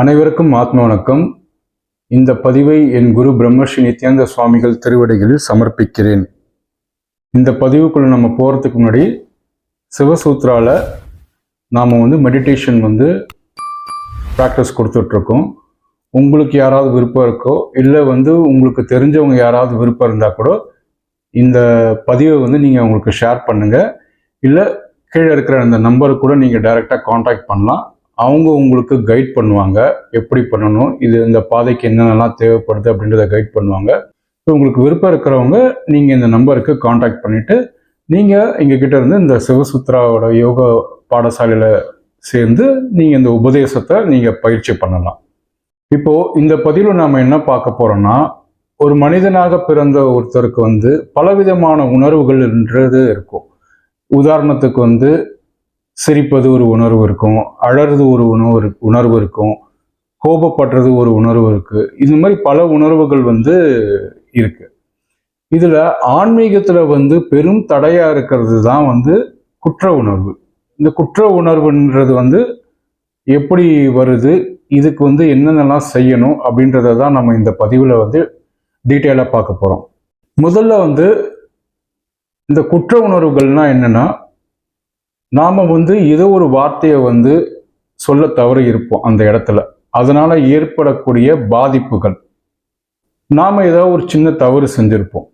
அனைவருக்கும் ஆத்ம வணக்கம். இந்த பதிவை என் குரு பிரம்மஸ்ரீ நித்யானந்த சுவாமிகள் திருவடிகளில் சமர்ப்பிக்கிறேன். இந்த பதிவுக்குள்ள நம்ம போகிறதுக்கு முன்னாடி சிவசூத்ரால நாம் வந்து மெடிடேஷன் வந்து ப்ராக்டிஸ் கொடுத்துட்ருக்கோம். உங்களுக்கு யாராவது விருப்பம் இருக்கோ இல்லை வந்து உங்களுக்கு தெரிஞ்சவங்க யாராவது விருப்பம் இருந்தால் கூட இந்த பதிவை வந்து நீங்கள் அவங்களுக்கு ஷேர் பண்ணுங்கள் இல்லை கீழே இருக்கிற அந்த நம்பருக்கு கூட நீங்கள் டைரெக்டாக காண்டாக்ட் பண்ணலாம். அவங்க உங்களுக்கு கைட் பண்ணுவாங்க. எப்படி பண்ணணும்? இது இந்த பாதைக்கு என்னென்னலாம் தேவைப்படுது அப்படின்றத கைட் பண்ணுவாங்க. ஸோ உங்களுக்கு விருப்பம் இருக்கிறவங்க நீங்கள் இந்த நம்பருக்கு காண்டாக்ட் பண்ணிவிட்டு நீங்கள் எங்ககிட்ட இருந்து இந்த சிவசுத்ராவோட யோகா பாடசாலையில் சேர்ந்து நீங்கள் இந்த உபதேசத்தை நீங்கள் பயிற்சி பண்ணலாம். இப்போது இந்த பதிவில் நாம் என்ன பார்க்க போகிறோம்னா ஒரு மனிதனாக பிறந்த ஒருத்தருக்கு வந்து பலவிதமான உணர்வுகள் என்றது இருக்கும். உதாரணத்துக்கு வந்து சிரிப்பது ஒரு உணர்வு இருக்கும் அழறது ஒரு உணர்வு உணர்வு இருக்கும் கோபப்படுறது ஒரு உணர்வு இருக்குது இது மாதிரி பல உணர்வுகள் வந்து இருக்கு. இதில் ஆன்மீகத்தில் வந்து பெரும் தடையாக இருக்கிறது தான் வந்து குற்ற உணர்வு. இந்த குற்ற உணர்வுன்றது வந்து எப்படி வருது இதுக்கு வந்து என்னென்னலாம் செய்யணும் அப்படின்றத தான் நம்ம இந்த பதிவில் வந்து டீட்டெயிலாக பார்க்க போகிறோம் முதல்ல வந்து இந்த குற்ற உணர்வுகள்னால் என்னென்னா நாம் வந்து ஏதோ ஒரு வார்த்தையை வந்து சொல்ல தவறி இருப்போம் அந்த இடத்துல. அதனால் ஏற்படக்கூடிய பாதிப்புகள். நாம் ஏதோ ஒரு சின்ன தவறு செஞ்சுருப்போம்.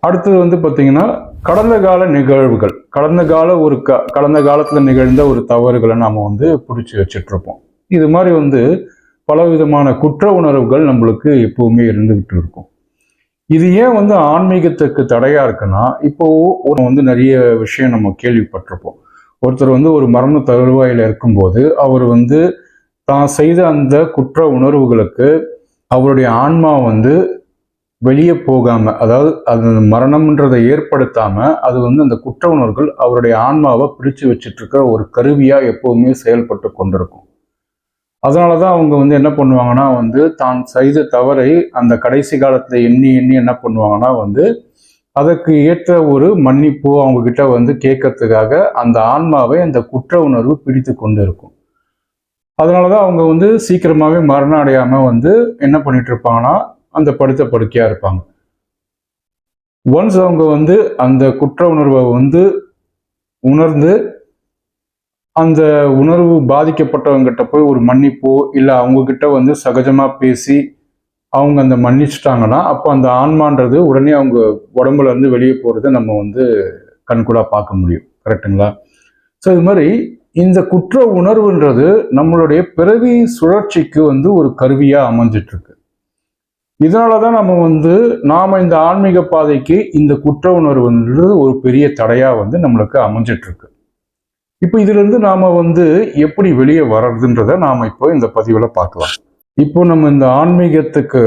அடுத்தது வந்து பார்த்தீங்கன்னா கடந்த கால நிகழ்வுகள். கடந்த கால ஒரு க கடந்த காலத்தில் நிகழ்ந்த ஒரு தவறுகளை நாம் வந்து பிடிச்சி வச்சிட்டுருப்போம் இது மாதிரி வந்து பலவிதமான குற்ற உணர்வுகள் நம்மளுக்கு எப்பவுமே இருந்துகிட்டு இருக்கும். இது ஏன் வந்து ஆன்மீகத்துக்கு தடையா இருக்குன்னா இப்போ வந்து நிறைய விஷயம் நம்ம கேள்விப்பட்டிருப்போம். ஒருத்தர் வந்து ஒரு மரண தருவாயில் இருக்கும்போது அவர் வந்து தான் செய்த அந்த குற்ற உணர்வுகளுக்கு அவருடைய ஆன்மா வந்து வெளியே போகாம அதாவது அது மரணம்ன்றதை ஏற்படுத்தாம அது வந்து அந்த குற்ற உணர்வுகள் அவருடைய ஆன்மாவை பிடிச்சு வச்சுட்டு இருக்கிற ஒரு கருவியாக எப்போவுமே செயல்பட்டு கொண்டிருக்கும். அதனால தான் அவங்க வந்து என்ன பண்ணுவாங்கன்னா வந்து தான் செய்த தவறை அந்த கடைசி காலத்தில் எண்ணி எண்ணி என்ன பண்ணுவாங்கன்னா வந்து அதற்கு ஏற்ற ஒரு மன்னிப்பு அவங்க கிட்ட வந்து கேட்கறதுக்காக அந்த ஆன்மாவை அந்த குற்ற உணர்வு பிடித்து கொண்டு இருக்கும் அதனால தான் அவங்க வந்து சீக்கிரமாகவே மரணம் அடையாமல் வந்து என்ன பண்ணிட்டு இருப்பாங்கன்னா அந்த படுத்த படுக்கையாக இருப்பாங்க. ஒன்ஸ் அவங்க வந்து அந்த குற்ற உணர்வை வந்து உணர்ந்து அந்த உணர்வு பாதிக்கப்பட்டவங்ககிட்ட போய் ஒரு மன்னிப்போ இல்லை அவங்கக்கிட்ட வந்து சகஜமாக பேசி அவங்க அந்த மன்னிச்சிட்டாங்கன்னா அப்போ அந்த ஆன்மான்றது உடனே அவங்க உடம்புல இருந்து வெளியே போகிறத நம்ம வந்து கண்கூடாக பார்க்க முடியும். கரெக்டுங்களா ஸோ இது மாதிரி இந்த குற்ற உணர்வுன்றது நம்மளுடைய பிறவி சுழற்சிக்கு வந்து ஒரு கருவியாக அமைஞ்சிட்ருக்கு. இதனால தான் நம்ம வந்து நாம் இந்த ஆன்மீக பாதைக்கு இந்த குற்ற உணர்வுன்றது ஒரு பெரிய தடையாக வந்து நம்மளுக்கு அமைஞ்சிட்ருக்கு. இப்போ இதுலேருந்து நாம் வந்து எப்படி வெளியே வர்றதுன்றத நாம் இப்போ இந்த பதிவில் பார்க்கலாம். இப்போ நம்ம இந்த ஆன்மீகத்துக்கு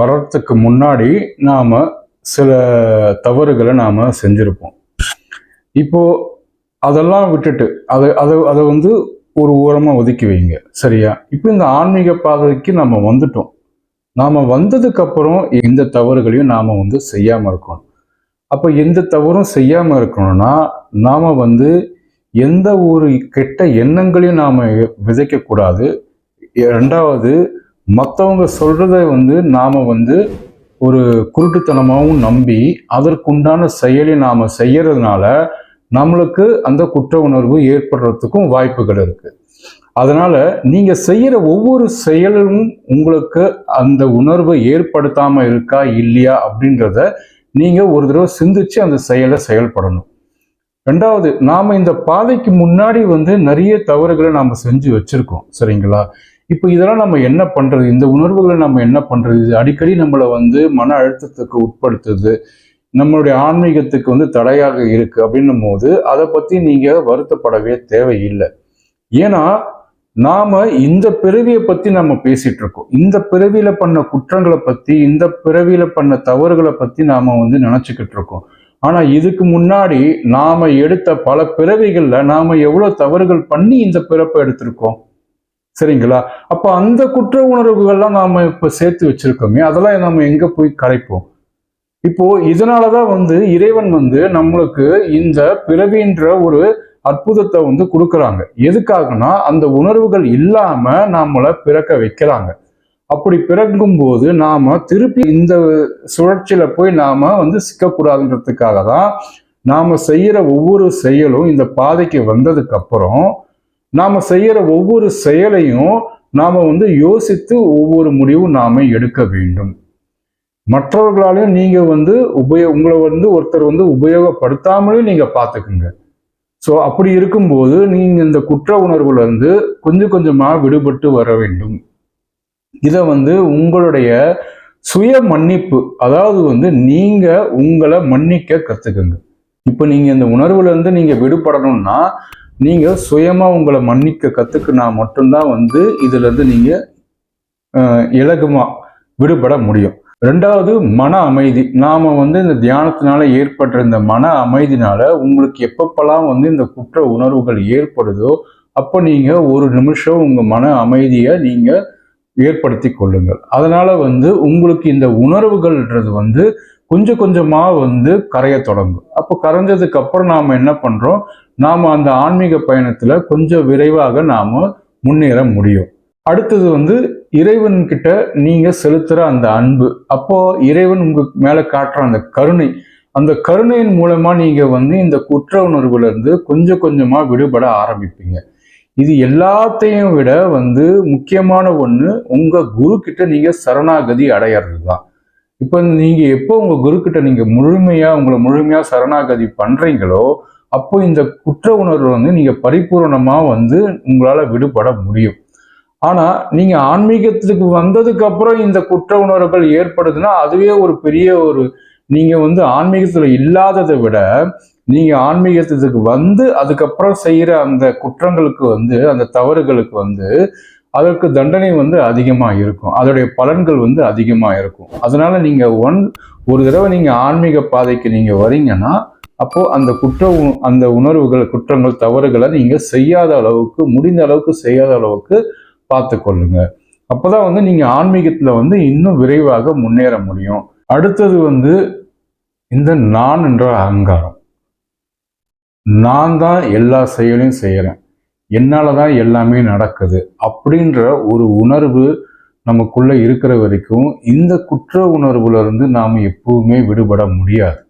வர்றதுக்கு முன்னாடி நாம் சில தவறுகளை நாம் செஞ்சுருப்போம். இப்போ அதெல்லாம் விட்டுட்டு அதை அதை அதை வந்து ஒரு ஓரமாக ஒதுக்கி வைங்க. சரியா? இப்போ இந்த ஆன்மீக பாதைக்கு நம்ம வந்துட்டோம். நாம் வந்ததுக்கப்புறம் எந்த தவறுகளையும் நாம் வந்து செய்யாமல் இருக்கணும். அப்போ எந்த தவறும் செய்யாமல் இருக்கணும்னா நாம் வந்து எந்த ஒரு கெட்ட எண்ணங்களையும் நாம் விதைக்கக்கூடாது. ரெண்டாவது மற்றவங்க சொல்கிறத வந்து நாம் வந்து ஒரு குருட்டுத்தனமாகவும் நம்பி அதற்குண்டான செயலை நாம் செய்யறதுனால நம்மளுக்கு அந்த குற்ற உணர்வு ஏற்படுறதுக்கும் வாய்ப்புகள் இருக்குது அதனால் நீங்கள் செய்கிற ஒவ்வொரு செயலும் உங்களுக்கு அந்த உணர்வை ஏற்படுத்தாமல் இருக்கா இல்லையா அப்படின்றத நீங்கள் ஒரு தடவை சிந்திச்சு அந்த செயலை செயல்படணும். ரெண்டாவது நாம் இந்த பாதைக்கு முன்னாடி வந்து நிறைய தவறுகளை நாம் செஞ்சு வச்சுருக்கோம். சரிங்களா? இப்போ இதெல்லாம் நம்ம என்ன பண்ணுறது இந்த உணர்வுகளை நம்ம என்ன பண்ணுறது இது அடிக்கடி நம்மளை வந்து மன அழுத்தத்துக்கு உட்படுத்துது. நம்மளுடைய ஆன்மீகத்துக்கு வந்து தடையாக இருக்குது அப்படின்னும் போது அதை பற்றி நீங்கள் வருத்தப்படவே தேவையில்லை. ஏன்னா நாம் இந்த பிறவியை பற்றி நம்ம பேசிகிட்டு இருக்கோம். இந்த பிறவியில் பண்ண குற்றங்களை பற்றி இந்த பிறவியில் பண்ண தவறுகளை பற்றி நாம் வந்து நினச்சிக்கிட்டு இருக்கோம். ஆனா இதுக்கு முன்னாடி நாம எடுத்த பல பிறவிகள்ல நாம எவ்வளவு தவறுகள் பண்ணி இந்த பிறப்பை எடுத்திருக்கோம்? சரிங்களா? அப்ப அந்த குற்ற உணர்வுகள்லாம் நாம இப்ப சேர்த்து வச்சிருக்கோமே அதெல்லாம் நம்ம எங்க போய் கரைப்போம் இப்போ இதனாலதான் வந்து இறைவன் வந்து நம்மளுக்கு இந்த பிறவின்ற ஒரு அற்புதத்தை வந்து கொடுக்குறாங்க. எதுக்காகனா அந்த உணர்வுகள் இல்லாம நாமளை பிறக்க வைக்கிறாங்க. அப்படி பிறக்கும் போது நாம திருப்பி இந்த சுழற்சியில போய் நாம வந்து சிக்கக்கூடாதுன்றதுக்காக தான் நாம செய்யற ஒவ்வொரு செயலும் இந்த பாதைக்கு வந்ததுக்கு அப்புறம் நாம செய்யற ஒவ்வொரு செயலையும் நாம வந்து யோசித்து ஒவ்வொரு முடிவும் நாம எடுக்க வேண்டும். மற்றவர்களாலையும் நீங்க வந்து உபயோ உங்களை வந்து ஒருத்தர் வந்து உபயோகப்படுத்தாமலே நீங்க பார்த்துக்குங்க. ஸோ அப்படி இருக்கும்போது நீங்க இந்த குற்ற உணர்வுல இருந்து கொஞ்சம் கொஞ்சமா விடுபட்டு வர வேண்டும். இதை வந்து உங்களுடைய சுய மன்னிப்பு அதாவது வந்து நீங்க உங்களை மன்னிக்க கத்துக்குங்க. இப்போ நீங்க இந்த உணர்வுல இருந்து நீங்க விடுபடணும்னா நீங்க சுயமா உங்களை மன்னிக்க கத்துக்கினா மட்டும்தான் வந்து இதுல இருந்து நீங்க இலகுமா விடுபட முடியும். ரெண்டாவது மன அமைதி. நாம வந்து இந்த தியானத்தினால ஏற்பட்ட இந்த மன அமைதினால உங்களுக்கு எப்பப்பெல்லாம் வந்து இந்த குற்ற உணர்வுகள் ஏற்படுதோ அப்போ நீங்க ஒரு நிமிஷம் உங்க மன அமைதியை நீங்கள் ஏற்படுத்தி கொள்ளுங்கள். அதனால வந்து உங்களுக்கு இந்த உணர்வுகள்ன்றது வந்து கொஞ்சம் கொஞ்சமாக வந்து கரைய தொடங்கும். அப்போ கரைஞ்சதுக்கு அப்புறம் நாம் என்ன பண்ணுறோம் நாம் அந்த ஆன்மீக பயணத்தில் கொஞ்சம் விரைவாக நாம் முன்னேற முடியும். அடுத்தது வந்து இறைவன் கிட்ட செலுத்துகிற அந்த அன்பு. அப்போது இறைவன் உங்களுக்கு மேலே காட்டுற அந்த கருணை. அந்த கருணையின் மூலமாக நீங்கள் வந்து இந்த குற்ற உணர்வுலேருந்து கொஞ்சம் கொஞ்சமாக விடுபட ஆரம்பிப்பீங்க. இது எல்லாத்தையும் விட வந்து முக்கியமான ஒன்று உங்கள் குரு கிட்ட நீங்கள் சரணாகதி அடையிறது தான் இப்போ நீங்கள் எப்போ உங்கள் குரு கிட்ட நீங்கள் முழுமையாக உங்களை முழுமையாக சரணாகதி பண்ணுறீங்களோ அப்போ இந்த குற்ற உணர்வு வந்து நீங்கள் பரிபூர்ணமாக வந்து உங்களால் விடுபட முடியும். ஆனால் நீங்கள் ஆன்மீகத்துக்கு வந்ததுக்கு அப்புறம் இந்த குற்ற உணர்வுகள் ஏற்படுதுன்னா அதுவே ஒரு பெரிய ஒரு நீங்கள் வந்து ஆன்மீகத்தில் இல்லாததை விட நீங்கள் ஆன்மீகத்துக்கு வந்து அதுக்கப்புறம் செய்கிற அந்த குற்றங்களுக்கு வந்து அந்த தவறுகளுக்கு வந்து அதற்கு தண்டனை வந்து அதிகமாக இருக்கும். அதோடைய பலன்கள் வந்து அதிகமாக இருக்கும். அதனால் நீங்கள் ஒன் ஒரு தடவை நீங்கள் ஆன்மீக பாதைக்கு நீங்கள் வரீங்கன்னா அப்போது அந்த குற்ற உ- அந்த உணர்வுகள் குற்றங்கள் தவறுகளை நீங்கள் செய்யாத அளவுக்கு முடிந்த அளவுக்கு செய்யாத அளவுக்கு பார்த்து கொள்ளுங்க அப்பதான் வந்து நீங்கள் ஆன்மீகத்தில் வந்து இன்னும் விரைவாக முன்னேற முடியும். அடுத்தது வந்து இந்த நான் என்ற அகங்காரம். நான் தான் எல்லா செயலையும் செய்கிறேன் என்னால் தான் எல்லாமே நடக்குது அப்படின்ற ஒரு உணர்வு நமக்குள்ளே இருக்கிற வரைக்கும் இந்த குற்ற உணர்வுலேருந்து இருந்து எப்பவுமே விடுபட முடியாது.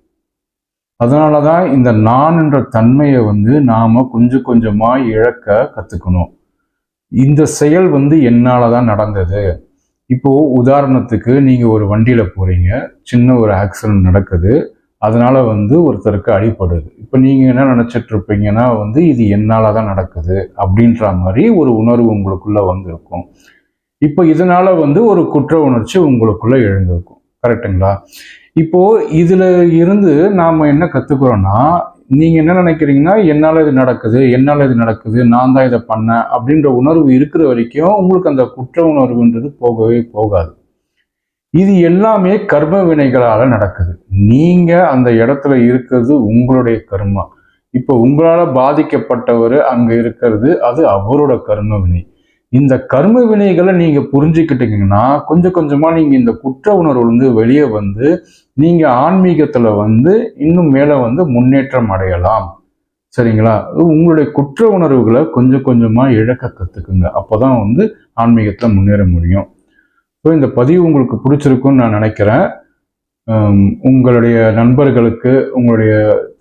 அதனால தான் இந்த நான் என்ற தன்மையை வந்து நாம் கொஞ்சம் கொஞ்சமாக இழக்க கற்றுக்கணும் இந்த செயல் வந்து என்னால் தான் நடந்தது. இப்போது உதாரணத்துக்கு நீங்கள் ஒரு வண்டியில் போகிறீங்க சின்ன ஒரு ஆக்சிடென்ட் நடக்குது. அதனால் வந்து ஒருத்தருக்கு அடிபடுது. இப்போ நீங்கள் என்ன நினச்சிட்ருப்பீங்கன்னா வந்து இது என்னால தான் நடக்குது அப்படின்ற மாதிரி ஒரு உணர்வு உங்களுக்குள்ளே வந்திருக்கும். இப்போ இதனால் வந்து ஒரு குற்ற உணர்ச்சி உங்களுக்குள்ளே எழுந்திருக்கும். கரெக்ட்டுங்களா? இப்போது இதில் இருந்து நாம் என்ன கற்றுக்குறோன்னா நீங்கள் என்ன நினைக்கிறீங்கன்னா என்னால் இது நடக்குது என்னால் இது நடக்குது நான் தான் இதை பண்ணேன் அப்படின்ற உணர்வு இருக்கிற வரைக்கும் உங்களுக்கு அந்த குற்ற உணர்வுன்றது போகவே போகாது. இது எல்லாமே கர்ம வினைகளால நடக்குது. நீங்க அந்த இடத்துல இருக்கிறது உங்களுடைய கர்மா. இப்போ உங்களால பாதிக்கப்பட்டவர் அங்க இருக்கிறது அது அவரோட கர்ம வினை. இந்த கர்ம வினைகளை நீங்க புரிஞ்சுக்கிட்டீங்கன்னா கொஞ்சம் கொஞ்சமா நீங்க இந்த குற்ற உணர்வுலேருந்து வெளியே வந்து நீங்க ஆன்மீகத்துல வந்து இன்னும் மேல வந்து முன்னேற்றம் அடையலாம். சரிங்களா? உங்களுடைய குற்ற உணர்வுகளை கொஞ்சம் கொஞ்சமா இழக்க கத்துக்குங்க. அப்பதான் வந்து ஆன்மீகத்துல முன்னேற முடியும். ஸோ இந்த பதிவு உங்களுக்கு பிடிச்சிருக்குன்னு நான் நினைக்கிறேன். உங்களுடைய நண்பர்களுக்கு உங்களுடைய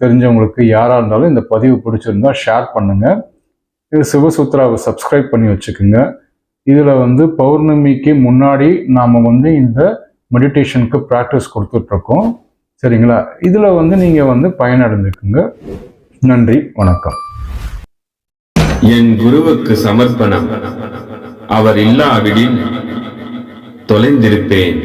தெரிஞ்சவங்களுக்கு யாராக இருந்தாலும் இந்த பதிவு பிடிச்சிருந்தா ஷேர் பண்ணுங்கள் இது சிவசூத்ராவை சப்ஸ்கிரைப் பண்ணி வச்சுக்கோங்க. இதில் வந்து பௌர்ணமிக்கு முன்னாடி நாம் வந்து இந்த மெடிடேஷனுக்கு ப்ராக்டிஸ் கொடுத்துட்ருக்கோம். சரிங்களா? இதில் வந்து நீங்கள் வந்து பயனடைஞ்சுக்குங்க. நன்றி வணக்கம். என் குருவுக்கு சமர்ப்பணம். அவர் இல்லாவிடில் தொலைந்திருப்பேன்.